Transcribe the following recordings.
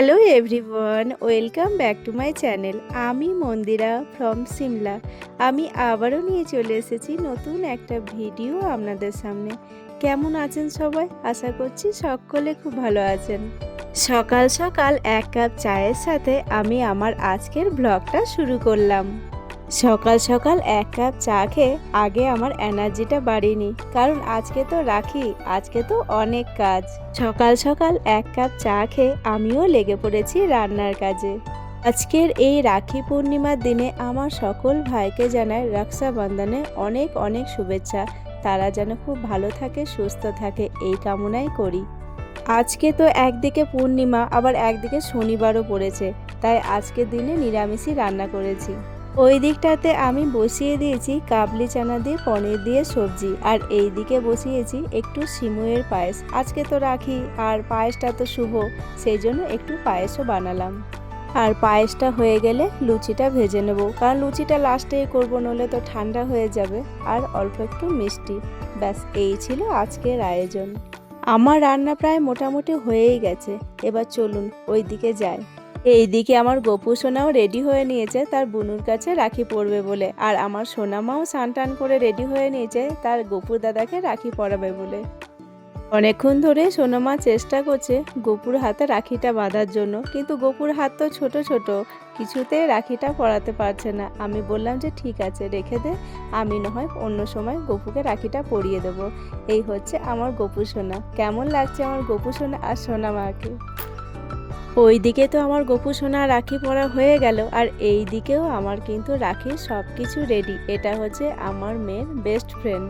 Hello everyone welcome back to my channel আমি Mandira from Shimla আমি আবারও নিয়ে চলে এসেছি নতুন একটা ভিডিও আপনাদের সামনে। কেমন আছেন সবাই? আশা করছি সকলে খুব ভালো আছেন। সকাল সকাল এক কাপ চায়ের সাথে আমি আমার আজকের ব্লগটা শুরু করলাম। সকাল সকাল এক কাপ চা খেয়ে আগে আমার এনার্জিটা বাড়িনি কারণ আজকে তো রাখি, আজকে তো অনেক কাজ। সকাল সকাল এক কাপ চা খেয়ে আমিও লেগে পড়েছি রান্নার কাজে। আজকের এই রাখি পূর্ণিমার দিনে আমার সকল ভাইকে জানাই রক্ষাবন্ধনে অনেক অনেক শুভেচ্ছা। তারা যেন খুব ভালো থাকে, সুস্থ থাকে, এই কামনাই করি। আজকে তো একদিকে পূর্ণিমা, আবার একদিকে শনিবারও পড়েছে। তাই আজকের দিনে নিরামিষই রান্না করেছি। ওই দিকটাতে আমি বসিয়ে দিয়েছি কাবলি চানা দিয়ে পনির দিয়ে সবজি, আর এই দিকে বসিয়েছি একটু সিমুয়ের পায়েস। আজকে তো রাখি, আর পায়েসটা তো শুভ সেই জন্য একটু পায়েসও বানালাম। আর পায়েসটা হয়ে গেলে লুচিটা ভেজে নেব, কারণ লুচিটা লাস্টেই করব নলে তো ঠান্ডা হয়ে যাবে, আর অল্প একটু মিষ্টি। ব্যাস, এই ছিল আজকের আয়োজন। আমার রান্না প্রায় মোটামুটি হয়েই গেছে, এবার চলুন ওই দিকে যাই। এইদিকে আমার গপু সোনাও রেডি হয়ে নিয়েছে, তার বুনুর কাছে রাখি পরবে বলে। আর আমার সোনামাও স্নান টান করে রেডি হয়ে নিয়েছে, তার গপুর দাদাকে রাখি পরাবে বলে। অনেকক্ষণ ধরে সোনামা চেষ্টা করছে গপুর হাতে রাখিটা বাঁধার জন্য, কিন্তু গপুর হাত তো ছোট ছোট, কিছুতে রাখিটা পরাতে পারছে না। আমি বললাম যে, ঠিক আছে, রেখে দে। আমি না হয় অন্য সময় গপুকে রাখিটা পরিয়ে দেবো। এই হচ্ছে আমার গপু সোনা। কেমন লাগছে আমার গপু সোনা আর সোনামাকে? ওই দিকে তো আমার গোপু সোনা রাখি পরা হয়ে গেল, আর এই দিকেও আমার কিন্তু রাখির সব কিছু রেডি এটা হচ্ছে আমার মেয়ের বেস্ট ফ্রেন্ড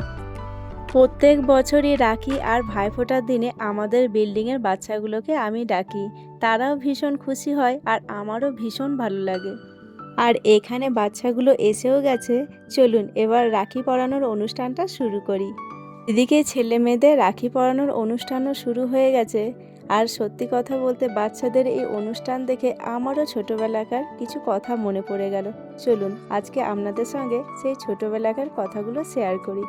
প্রত্যেক বছরই রাখি আর ভাইফোঁটার দিনে আমাদের বিল্ডিংয়ের বাচ্চাগুলোকে আমি ডাকি। তারাও ভীষণ খুশি হয় আর আমারও ভীষণ ভালো লাগে। আর এখানে বাচ্চাগুলো এসেও গেছে। চলুন, এবার রাখি পরানোর অনুষ্ঠানটা শুরু করি। এদিকে ছেলে মেয়েদের রাখি পরানোর অনুষ্ঠানও শুরু হয়ে গেছে। আর সত্যি কথা বলতে বাচ্চাদের এই অনুষ্ঠান দেখে আমারও ছোটোবেলাকার কিছু কথা মনে পড়ে গেল। চলুন, আজকে আপনাদের সঙ্গে সেই ছোটোবেলাকার কথাগুলো শেয়ার করি।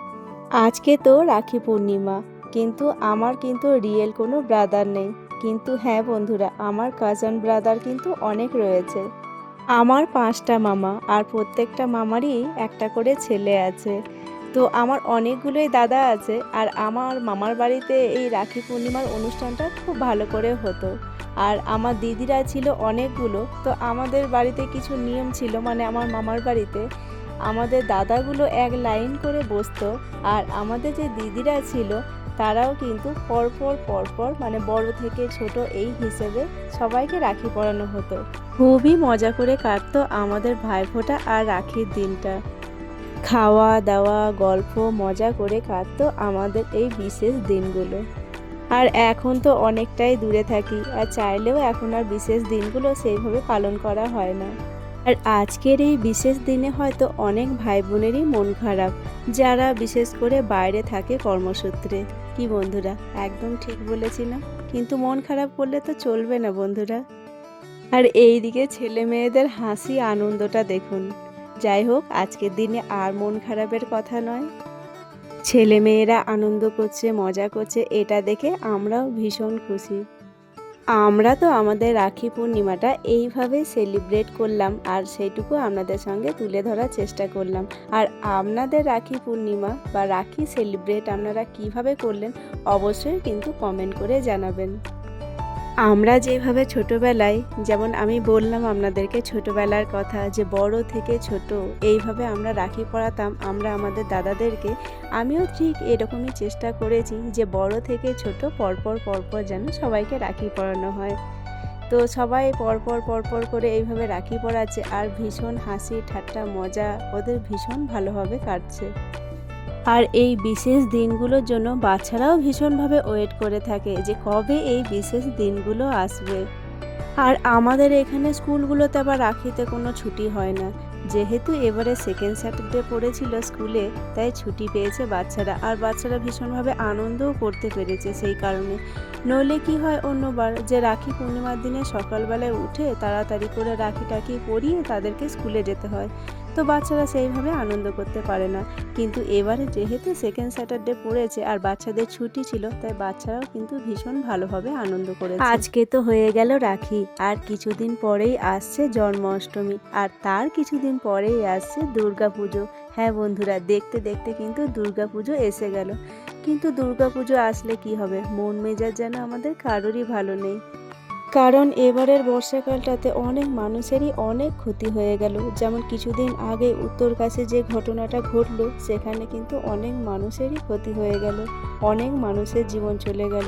আজকে তো রাখি পূর্ণিমা, কিন্তু আমার কিন্তু রিয়েল কোনো ব্রাদার নেই। কিন্তু হ্যাঁ বন্ধুরা, আমার কাজন ব্রাদার কিন্তু অনেক রয়েছে। আমার পাঁচটা মামা আর প্রত্যেকটা মামারই একটা করে ছেলে আছে। তো আমার অনেকগুলোই দাদা আছে আর আমার মামার বাড়িতে এই রাখি পূর্ণিমার অনুষ্ঠানটা খুব ভালো করে হতো। আর আমার দিদিরা ছিল অনেকগুলো, তো আমাদের বাড়িতে কিছু নিয়ম ছিল মানে আমার মামার বাড়িতে আমাদের দাদাগুলো এক লাইন করে বসতো আর আমাদের যে দিদিরা ছিল তারাও কিন্তু পরপর পরপর মানে বড় থেকে ছোট এই হিসেবে সবাইকে রাখি পরানো হতো। খুবই মজা করে কাটতো আমাদের ভাইফোঁটা আর রাখির দিনটা। খাওয়া দাওয়া, গল্প, মজা করে কাটতো আমাদের এই বিশেষ দিনগুলো। আর এখন তো অনেকটাই দূরে থাকি, আর চাইলেও এখন আর বিশেষ দিনগুলো সেইভাবে পালন করা হয় না। আর আজকের এই বিশেষ দিনে হয়তো অনেক ভাই বোনেরই মন খারাপ, যারা বিশেষ করে বাইরে থাকে কর্মসূত্রে। কি বন্ধুরা, একদম ঠিক বলেছি না? কিন্তু মন খারাপ করলে তো চলবে না বন্ধুরা। আর এই দিকে ছেলে মেয়েদের হাসি আনন্দটা দেখুন। যাই হোক, আজকের দিনে আর মন খারাপের কথা নয়। ছেলে মেয়েরা আনন্দ করছে, মজা করছে, এটা দেখে আমরাও ভীষণ খুশি। আমরা তো আমাদের রাখি পূর্ণিমাটা এইভাবে সেলিব্রেট করলাম আর সেইটুকু আপনাদের সঙ্গে তুলে ধরার চেষ্টা করলাম। আর আপনাদের রাখি পূর্ণিমা বা রাখি সেলিব্রেট আপনারা কীভাবে করলেন, অবশ্যই কিন্তু কমেন্ট করে জানাবেন। আমরা যেভাবে ছোটবেলায়, যেমন আমি বললাম আপনাদেরকে ছোটবেলার কথা যে বড় থেকে ছোট, এইভাবে আমরা রাখি পড়াতাম, আমরা আমাদের দাদাদেরকে, আমিও ঠিক এরকমই চেষ্টা করেছি যে বড় থেকে ছোট পরপর পরপর যেন সবাইকে রাখি পরানো হয়। তো সবাই পরপর পরপর করে এইভাবে রাখি পড়াচ্ছে আর ভীষণ হাসি, ঠাট্টা, মজা, ওদের ভীষণ ভালোভাবে কাটছে। আর এই বিশেষ দিনগুলোর জন্য বাচ্চারাও ভীষণভাবে ওয়েট করে থাকে যে কবে এই বিশেষ দিনগুলো আসবে। আর আমাদের এখানে স্কুলগুলোতে আবার রাখিতে কোনো ছুটি হয় না। যেহেতু এবারে সেকেন্ড স্যাটারডে পড়েছিল স্কুলে, তাই ছুটি পেয়েছে বাচ্চারা। আর বাচ্চারা ভীষণভাবে আনন্দও করতে পেরেছে সেই কারণে। নইলে কি হয় অন্যবার যে রাখি পূর্ণিমার দিনে সকালবেলায় উঠে তাড়াতাড়ি করে রাখি টাকি পরিয়ে তাদেরকে স্কুলে যেতে হয়। তো বাচ্চারা সেইভাবে আনন্দ করতে পারে না। কিন্তু এবারে যেহেতু সেকেন্ড স্যাটারডে পড়েছে আর বাচ্চাদের ছুটি ছিল, তাই বাচ্চারাও কিন্তু ভীষণ ভালোভাবে আনন্দ করেছে। আজকে তো হয়ে গেল রাখি। আর কিছুদিন পরেই আসছে জন্মাষ্টমী। আর তার কিছুদিন পরেই আসছে দুর্গা পুজো হ্যাঁ বন্ধুরা, দেখতে দেখতে কিন্তু দুর্গা পুজো এসে গেল। কিন্তু দুর্গা পুজো আসলে কি হবে? মন মেজাজ যেন আমাদের কারোরই ভালো নেই। কারণ এবারের বর্ষাকালটাতে অনেক মানুষেরই অনেক ক্ষতি হয়ে গেল। যেমন কিছুদিন আগে উত্তর কাছে যে ঘটনাটা ঘটলো, সেখানে কিন্তু অনেক মানুষেরই ক্ষতি হয়ে গেল। অনেক মানুষের জীবন চলে গেল।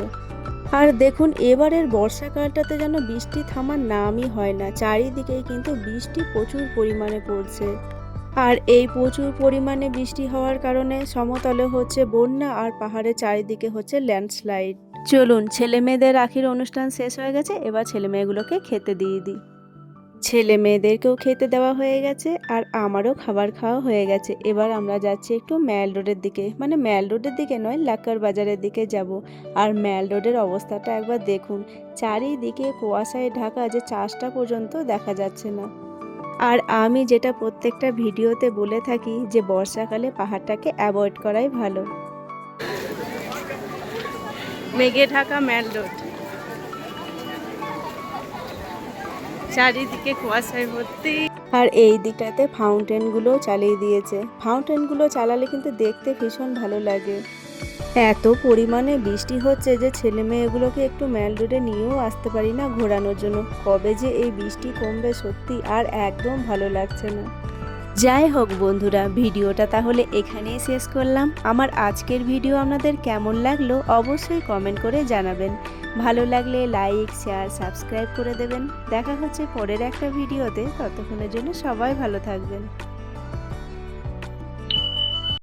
আর দেখুন, এবারের বর্ষাকালটাতে যেন বৃষ্টি থামার নামই হয় না, চারিদিকেই কিন্তু বৃষ্টি প্রচুর পরিমাণে পড়ছে। আর এই প্রচুর পরিমাণে বৃষ্টি হওয়ার কারণে সমতলে হচ্ছে বন্যা আর পাহাড়ের চারিদিকে হচ্ছে ল্যান্ডস্লাইড। চলুন ছেলে মেয়েদের রাখির অনুষ্ঠান শেষ হয়ে গেছে, এবার ছেলে মেয়েগুলোকে খেতে দিয়ে দিই। ছেলে মেয়েদেরকেও খেতে দেওয়া হয়ে গেছে, আর আমারও খাবার খাওয়া হয়ে গেছে। এবার আমরা যাচ্ছি একটু ম্যাল রোডের দিকে। মানে ম্যাল রোডের দিকে নয়, লাক্কার বাজারের দিকে যাব। আর ম্যাল রোডের অবস্থাটা একবার দেখুন। চারিদিকে কুয়াশায় ঢাকা যে চাষটা পর্যন্ত দেখা যাচ্ছে না। আর আমি যেটা প্রত্যেকটা ভিডিওতে বলে থাকি যে, বর্ষাকালে পাহাড়টাকে অ্যাভয়েড করাই ভালো। মেঘে ঢাকা ম্যাল রোড। চারিদিকে কুয়াশায় ভর্তি। আর এই দিকটাতে ফাউন্টেনগুলো চালিয়ে দিয়েছে। ফাউন্টেনগুলো চালালে কিন্তু দেখতে ভীষণ ভালো লাগে। এত পরিমাণে বৃষ্টি হচ্ছে যে ছেলে মেয়েগুলোকে একটু ম্যাল রোডে নিয়েও আসতে পারি না ঘোরানোর জন্য। কবে যে এই বৃষ্টি কমবে সত্যি আর একদম ভালো লাগছে না। যাই হোক বন্ধুরা, ভিডিওটা তাহলে এখানেই শেষ করলাম। আমার আজকের ভিডিও আপনাদের কেমন লাগল অবশ্যই কমেন্ট করে জানাবেন। ভালো লাগলে লাইক, শেয়ার, সাবস্ক্রাইব করে দেবেন। দেখা হচ্ছে পরের একটা ভিডিওতে। ততক্ষণের জন্য সবাই ভালো থাকবেন।